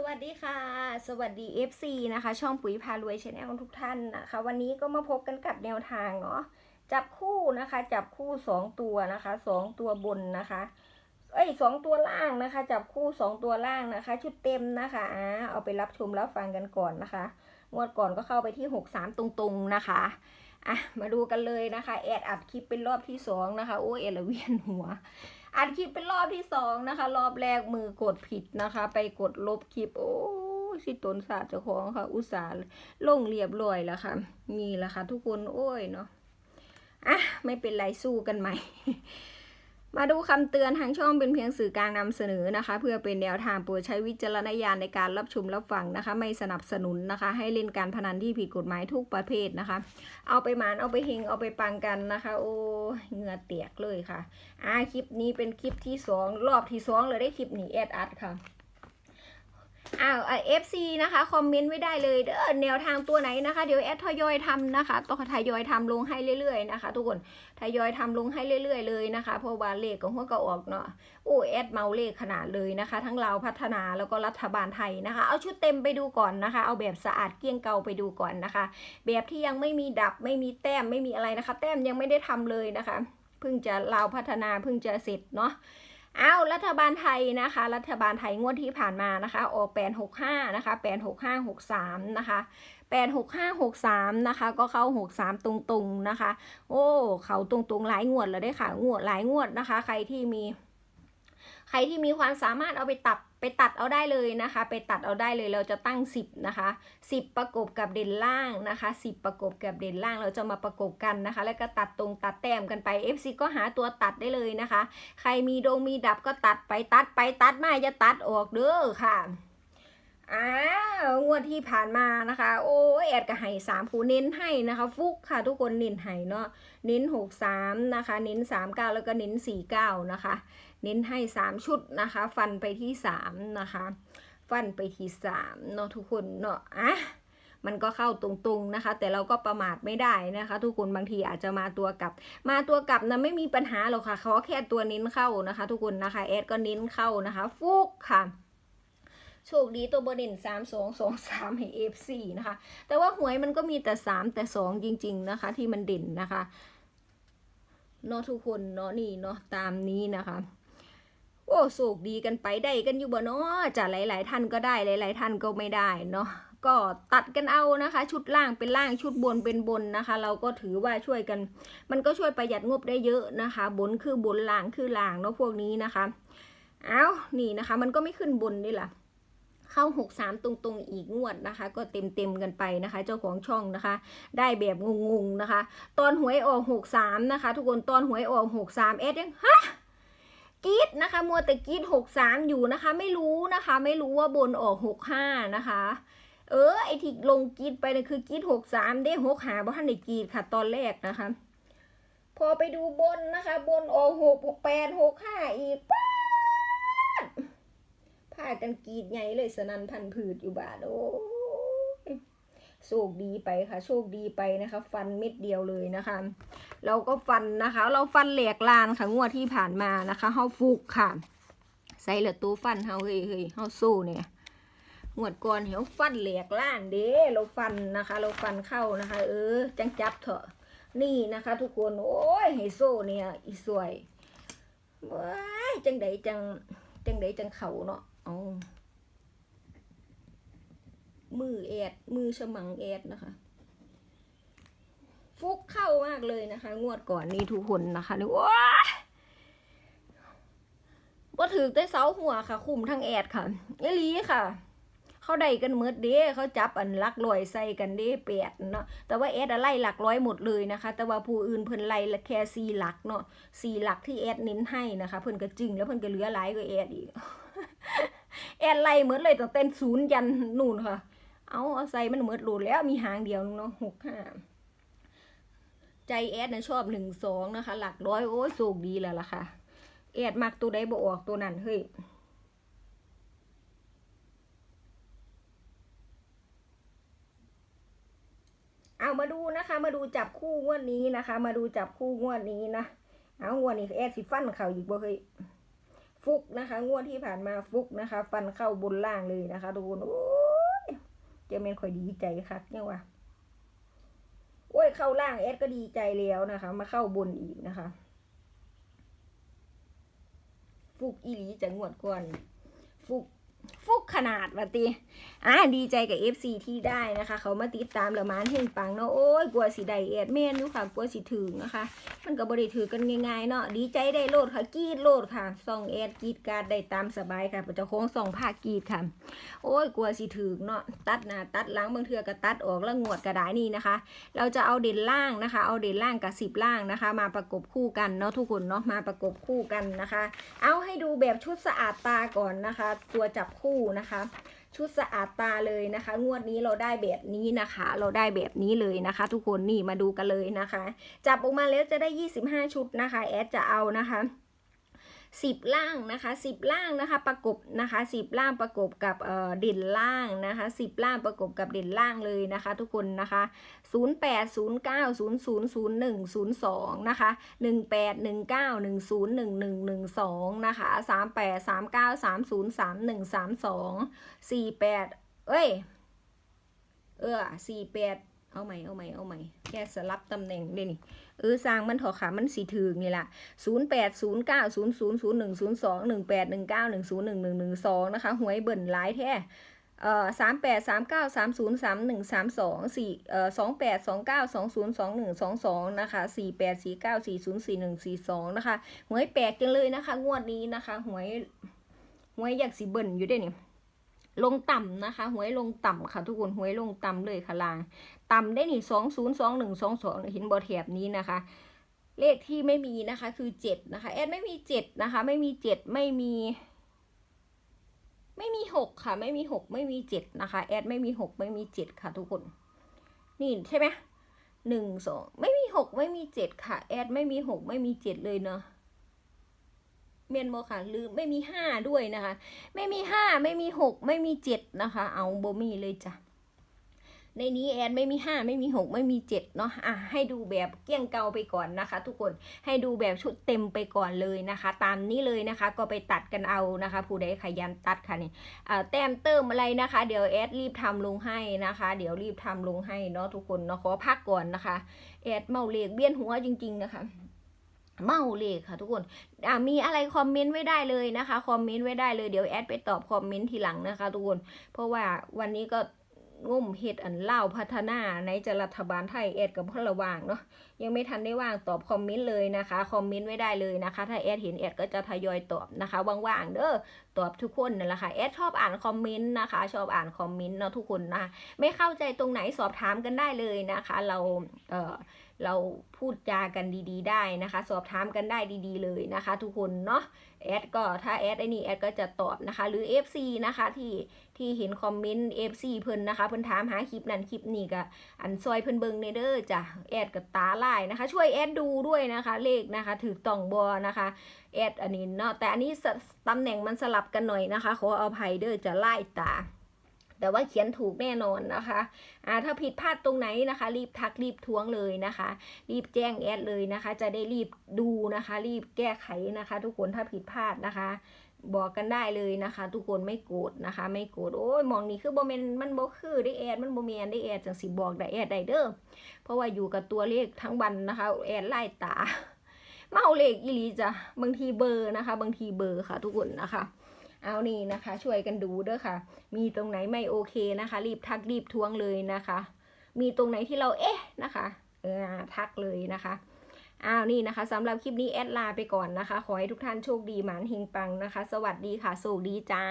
สวัสดีค่ะ สวัสดี FC นะคะ ช่องปุ๋ยพารวยชาแนลทุกท่านนะคะ วันนี้ก็มาพบกันกับแนวทางเนาะจับคู่นะคะ จับคู่สองตัวนะคะสองตัวบนนะคะ เอ้ยสองตัวล่างนะคะ จับคู่สองตัวล่างนะคะ ชุดเต็มนะคะอ่าเอาไปรับชมรับฟังกันก่อนนะคะงวดก่อนก็เข้าไปที่หกสามตรงๆนะคะอะมาดูกันเลยนะคะแอดอัดคลิปเป็นรอบที่สองนะคะโอ้เอลเวียนหัว อัดคลิปเป็นรอบที่สองนะคะ รอบแรกมือกดผิดนะคะ ไปกดลบคลิปโอ้สิตนศาสตร์เจ้าของค่ะ อุตส่าห์ลงเรียบร้อยแล้วค่ะ นี่แหละค่ะ ทุกคนโอ้ยเนาะอะไม่เป็นไรสู้กันใหม่ มาดูคำเตือนทางช่องเป็นเพียงสื่อกลางนำเสนอนะคะ เพื่อเป็นแนวทางโปรดใช้วิจารณญาณในการรับชมรับฟังนะคะ ไม่สนับสนุนนะคะ ให้เล่นการพนันที่ผิดกฎหมายทุกประเภทนะคะ เอาไปหมานเอาไปเฮงเอาไปปังกันนะคะ โอ้เหงื่อเตียกเลยค่ะอ่าคลิปนี้เป็นคลิปที่สองรอบที่สองเลยได้คลิปนี้แอดอัดค่ะ อ้าวเอฟซีนะคะคอมเมนต์ไว้ได้เลยเด้อแนวทางตัวไหนนะคะ เดี๋ยวแอดทยอยทำนะคะต้องทยอยทำลงให้เรื่อยๆนะคะ ทุกคนทยอยทำลงให้เรื่อยๆเลยนะคะเพราะว่าเลขของหัวก็ออกเนาะโอ้แอดเมาเลขขนาดเลยนะคะ ทั้งเราพัฒนาแล้วก็รัฐบาลไทยนะคะ เอาชุดเต็มไปดูก่อนนะคะ เอาแบบสะอาดเกลี้ยงเกลาไปดูก่อนนะคะ แบบที่ยังไม่มีดับไม่มีแต้มไม่มีอะไรนะคะ แต้มยังไม่ได้ทำเลยนะคะเพิ่งจะลาพัฒนาเพิ่งจะเสร็จเนาะ เอารัฐบาลไทยนะคะ รัฐบาลไทยงวดที่ผ่านมานะคะออกแปดหกห้านะคะแปดหกห้าหกสามนะคะแปดหกห้าหกสามนะคะ ก็เข้าหกสามตรงๆนะคะ โอ้ เขาตรงๆหลายงวดแล้วได้ค่ะ งวดหลายงวดนะคะ ใครที่มี ใครที่มีความสามารถเอาไปตัดไปตัดเอาได้เลยนะคะ ไปตัดเอาได้เลยเราจะตั้ง 10 นะคะ 10 ประกบกับเด่นล่างนะคะ 10 ประกบกับเด่นล่างเราจะมาประกบกันนะคะ แล้วก็ตัดตรงตัดแต้มกันไป FC ก็หาตัวตัดได้เลยนะคะ ใครมีดงมีดับก็ตัดไปตัดไปตัดมาอย่าตัดออกเด้อค่ะ วดที่ผ่านมานะคะ โอ้แอดก็ให้สามคูเน้นให้นะคะ ฟุกค่ะทุกคนเน้นให้เนาะเน้นหกสามนะคะ เน้นสามเก้าแล้วก็เน้นสี่เก้านะคะ เน้นให้สามชุดนะคะ ฟันไปที่สามนะคะ ฟันไปที่สามเนาะทุกคนเนาะอะมันก็เข้าตรงๆนะคะ แต่เราก็ประมาทไม่ได้นะคะ ทุกคนบางทีอาจจะมาตัวกลับ มาตัวกลับนะไม่มีปัญหาหรอกค่ะเขาแค่ตัวเน้นเข้านะคะ ทุกคนนะคะแอดก็เน้นเข้านะคะ ฟุกค่ะ โชคดีตัวบเด่นสามสองสองสามให้เอฟซีนะคะ แต่ว่าหวยมันก็มีแต่สามแต่สองจริง ๆนะคะ ที่มันเด่นนะคะเนาะทุกคนเนาะนี่เนาะตามนี้นะคะ โอ้โศกดีกันไปได้กันอยู่บ่เนาะจะหลาย ๆ ท่านก็ได้หลาย ๆ ท่านก็ไม่ได้เนาะก็ตัดกันเอานะคะ ชุดล่างเป็นล่างชุดบนเป็นบนนะคะ เราก็ถือว่าช่วยกัน มันก็ช่วยประหยัดงบได้เยอะนะคะ บนคือบนล่างคือล่างเนาะพวกนี้นะคะ เอานี่นะคะ มันก็ไม่ขึ้นบนนี่แหละ เข้าหกสามตรงๆ อีกงวดนะคะ ก็เต็มเต็มๆกันไปนะคะ เจ้าของช่องนะคะ ได้แบบงงๆนะคะ ตอนหวยออกหกสามนะคะ ทุกคนตอนหวยออกหกสามเอสยังฮะกรีดนะคะ มัวแต่กรีดหกสามอยู่นะคะ ไม่รู้นะคะ ไม่รู้ว่าบนออกหกห้านะคะเออไอที่ลงกรีดไปเนี่ยคือกรีดหกสามได้หกหาเพราะท่านได้กรีดค่ะ ตอนแรกนะคะ พอไปดูบนนะคะ บนออกหกแปดหกห้าอีกป๊าากันกรีดใหญ่เลยสนันพันผืดอยู่บาดโอ้โชคดีไปค่ะ โชคดีไปนะคะ ฟันเม็ดเดียวเลยนะคะ เราก็ฟันนะคะ เราฟันแหลกลานค่ะงวดที่ผ่านมานะคะเฮาฟุกค่ะ ใส่เหลือตู้ฟันเฮาเฮ้ยเฮ้ยเฮาสู้เนี่ยงวดก่อนเฮาฟันแหลกล้านเด้เราฟันนะคะ เราฟันเข้านะคะ เออ จังจับเถอะ นี่นะคะ ทุกคนโอ้ยให้โซ่เนี่ยอีสวยว้ายจังไดจังจังไดจังเขาเนาะ เอามือแอด มือฉมังแอดนะคะ ฟุกเข้ามากเลยนะคะ งวดก่อนนี่ทุกคนนะคะนี่ว้าบ่ถือได้เสาหัวค่ะ คุมทั้งแอดค่ะเอลีค่ะ เขาได้กันเมืดเด้เขาจับอันลักร้อยใส่กันเด้แปดเนาะแต่ว่าแอดอะไล่หลักร้อยหมดเลยนะคะ แต่ว่าผู้อื่นเพิ่นไล่ละแค่สี่หลักเนาะสี่หลักที่แอดเน้นให้นะคะ เพิ่นก็จึงแล้วเพิ่นก็เหลือหลายกว่าแอดอีก แอดไล่เหมือนเลยตั้งแต่ศูนย์ยันนู่นค่ะ เอาเอาใส่มันเหมือนหลุดแล้วมีหางเดียวนึงเนาะหกห้าใจแอดนะชอบหนึ่งสองนะคะ หลักร้อยโอ้ยโชคดีแล้วล่ะค่ะ แอดมักตัวใดบ่ออกตัวนั้นเฮ้ยเอามาดูนะคะ มาดูจับคู่งวดนี้นะคะ มาดูจับคู่งวดนี้นะ เอางวดนี้แอดสิฟันเขาอีกบ่เฮ้ย ฟุกนะคะ งวดที่ผ่านมาฟุกนะคะ ฟันเข้าบนล่างเลยนะคะทุกคนโอ้ยเจะเมนค่อยดีใจคักเนี่ยวะโอ้ยเข้าล่างแอดก็ดีใจแล้วนะคะ มาเข้าบนอีกนะคะ ฟุกอีหลีจะงวดก่อนฟุก ฟุกขนาดวะตีอ่าดีใจกับ FC ที่ได้นะคะ เขามาติดตามแล้วมานเฮงปังเนาะโอ้ยกลัวสิได้แอดเมนอยู่ค่ะกลัวสิถึงนะคะ มันก็บริถือกันง่ายๆเนาะดีใจได้โลดค่ะกีดโลดค่ะส่องแอดกีดการได้ตามสบายค่ะเจ้าโค้งส่องผ้ากีดค่ะ โอ้ยกลัวสิถึงเนาะตัดหนาตัดหล้างบางเทือก็ตัดออกแล้วงวดกระดายนี่นะคะ เราจะเอาเด่นล่างนะคะ เอาเด่นล่างกับสิบล่างนะคะ มาประกบคู่กันเนาะทุกคนเนาะมาประกบคู่กันนะคะ เอาให้ดูแบบชุดสะอาดตาก่อนนะคะ ตัวจับคู่นะคะ ชุดสะอาดตาเลยนะคะ งวดนี้เราได้แบบนี้นะคะ เราได้แบบนี้เลยนะคะ ทุกคนนี่มาดูกันเลยนะคะ จับออกมาแล้วจะได้ 25 ชุดนะคะ แอดจะเอานะคะ สิบล่างนะคะสิบล่างนะคะประกบนะคะสิบล่างประกบกับเอ่อเด่นล่างนะคะสิบล่างประกบกับเด่นล่างเลยนะคะ ทุกคนนะคะศูนย์แปดศูนย์เก้าศูนย์ศูนย์ศูนย์หนึ่งศูนย์สองนะคะหนึ่งแปดหนึ่งเก้าหนึ่งศูนย์หนึ่งหนึ่งหนึ่งสองนะคะสามแปดสามเก้าสามศูนย์สามหนึ่งสามสองสี่แปดเอ้ยเออสี่แปด เอาใหม่ เอาใหม่ เอาใหม่ แค่สลับตำแหน่งเลยนี่เออสร้างมันเถอะค่ะมันสีถึงนี่แหละศูนย์แปดศูนย์เก้าศูนย์ศูนย์ศูนย์หนึ่งศูนย์สองหนึ่งแปดหนึ่งเก้าหนึ่งศูนย์หนึ่งหนึ่งหนึ่งสองนะคะหวยเบิ่นหลายแท้เอ่อสามแปดสามเก้าสามศูนย์สามหนึ่งสามสองสี่เอ่อสองแปดสองเก้าสองศูนย์สองหนึ่งสองสองนะคะสี่แปดสี่เก้าสี่ศูนย์สี่หนึ่งสี่สองนะคะหวยแปลกจังเลยนะคะ งวดนี้นะคะหวยหวยอยากสีเบิ่นอยู่เด้นี่ ลงต่ำนะคะหวยลงต่ำค่ะทุกคนหวยลงต่ำเลยค่ะลาง ต่ำได้หนี่สองศูนย์สองหนึ่งสองสองเห็นบอแถบนี้นะคะ เลขที่ไม่มีนะคะคือเจ็ดนะคะแอดไม่มีเจ็ดนะคะ ไม่มีเจ็ดไม่มี ไม่มีหกค่ะ ไม่มีหกไม่มีเจ็ดนะคะแอดไม่มีหกไม่มีเจ็ดค่ะทุกคน นี่ใช่ไหมหนึ่งสองไม่มีหกไม่มีเจ็ดค่ะแอดไม่มีหกไม่มีเจ็ดเลยเนาะ เมียนโมค่ะหรือไม่มีห้าด้วยนะคะ ไม่มีห้าไม่มีหกไม่มีเจ็ดนะคะ เอาโบมีเลยจ้ะในนี้แอนไม่มีห้าไม่มีหกไม่มีเจ็ดเนาะอะให้ดูแบบเกลี้ยงเกาไปก่อนนะคะ ทุกคนให้ดูแบบชุดเต็มไปก่อนเลยนะคะ ตามนี้เลยนะคะก็ไปตัดกันเอานะคะ ผู้ใดขยันตัดค่ะนี่อ่าแต้มเติมอะไรนะคะ เดี๋ยวแอดรีบทำลงให้นะคะ เดี๋ยวรีบทำลงให้เนาะทุกคนเนาะขอพักก่อนนะคะแอดเมาเลกเบี้ยนหัวจริง ๆ นะคะ เมาเลขค่ะทุกคนอ่ามีอะไรคอมเมนต์ไว้ได้เลยนะคะ คอมเมนต์ไว้ได้เลย เดี๋ยวแอดไปตอบคอมเมนต์ทีหลังนะคะทุกคน เพราะว่าวันนี้ก็ ง่มเฮ็ดอันเล่าพัฒนาในจะรัฐบาลไทยแอดกับพ่อระว่างเนาะยังไม่ทันได้ว่างตอบคอมเมนต์เลยนะคะคอมเมนต์ไว้ได้เลยนะคะ ถ้าแอดเห็นแอดก็จะทยอยตอบนะคะว่างๆเด้อตอบทุกคนนั่นแหละค่ะแอดชอบอ่านคอมเมนต์นะคะ ชอบอ่านคอมเมนต์เนาะทุกคนนะคะไม่เข้าใจตรงไหนสอบถามกันได้เลยนะคะ เราเออเราพูดจากันดี ๆ ได้นะคะ สอบถามกันได้ดี ๆ เลยนะคะ ทุกคนเนาะแอดก็ถ้าแอดไอ้นี่แอดก็จะตอบนะคะ หรือ FC นะคะที่ที่เห็นคอมเมนต์ FC เพิ่นนะคะ เพิ่นถามหาคลิปนั้นคลิปนี้ก็อันซอยเพิ่นเบิงในเด้อจ้ะแอดกับตาลายนะคะ ช่วยแอดดูด้วยนะคะ เลขนะคะถือต่องบอนะคะแอดอันนี้เนาะแต่อันนี้ตำแหน่งมันสลับกันหน่อยนะคะขอเอาภัยเด้อจะไล่ตา แต่ว่าเขียนถูกแน่นอนนะคะอ่าถ้าผิดพลาดตรงไหนนะคะ รีบทักรีบท้วงเลยนะคะ รีบแจ้งแอดเลยนะคะ จะได้รีบดูนะคะ รีบแก้ไขนะคะ ทุกคนถ้าผิดพลาดนะคะบอกกันได้เลยนะคะ ทุกคนไม่โกรธนะคะ ไม่โกรธโอ้ยมองนี่คือโบเมนมันโบคือได้แอดมันโบเมนได้แอดจังสิบอกได้แอดได้เด้อเพราะว่าอยู่กับตัวเลขทั้งวันนะคะ แอดไล่ตา เมาเลขอีลีจ้ะบางทีเบอร์นะคะ บางทีเบอร์ค่ะ ทุกคนนะคะ เอานี่นะคะ ช่วยกันดูเด้อค่ะ มีตรงไหนไม่โอเคนะคะ รีบทักรีบทวงเลยนะคะ มีตรงไหนที่เราเอ๊ะนะคะเออทักเลยนะคะอ้าวนี่นะคะสำหรับคลิปนี้แอดลาไปก่อนนะคะ ขอให้ทุกท่านโชคดีหมานเฮงปังนะคะ สวัสดีค่ะโชคดีจ้า